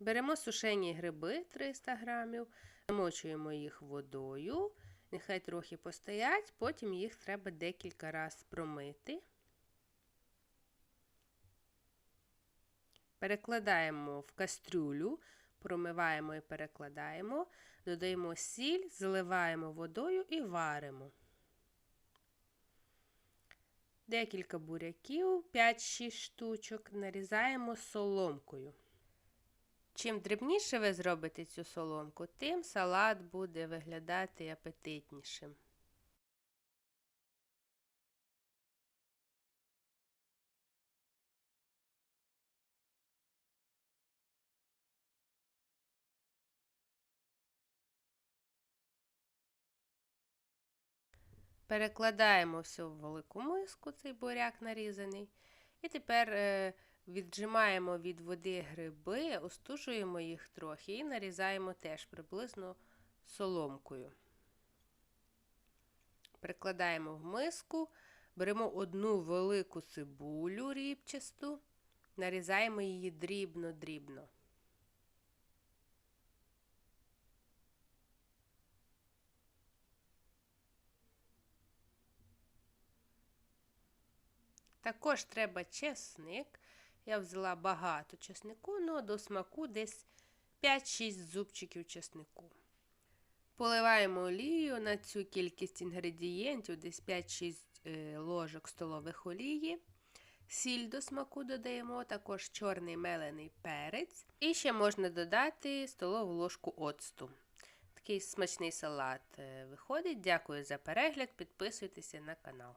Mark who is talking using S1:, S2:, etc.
S1: Беремо сушені гриби 300 грамів, замочуємо їх водою, нехай трохи постоять, потім їх треба декілька разів промити. Перекладаємо в кастрюлю, промиваємо і перекладаємо, додаємо сіль, заливаємо водою і варимо. Декілька буряків, 5-6 штучок, нарізаємо соломкою. Чим дрібніше ви зробите цю соломку, тим салат буде виглядати апетитнішим. Перекладаємо все в велику миску, цей буряк нарізаний. І тепер е, віджимаємо від води гриби, остужуємо їх трохи і нарізаємо теж приблизно соломкою. Перекладаємо в миску, беремо одну велику цибулю рібчасту, нарізаємо її дрібно-дрібно. Також треба чесник. Я взяла багато чеснику, але до смаку десь 5-6 зубчиків чеснику. Поливаємо олію на цю кількість інгредієнтів, десь 5-6 ложок столових олії. Сіль до смаку додаємо, також чорний мелений перець. І ще можна додати столову ложку оцту. Такий смачний салат виходить. Дякую за перегляд, підписуйтеся на канал.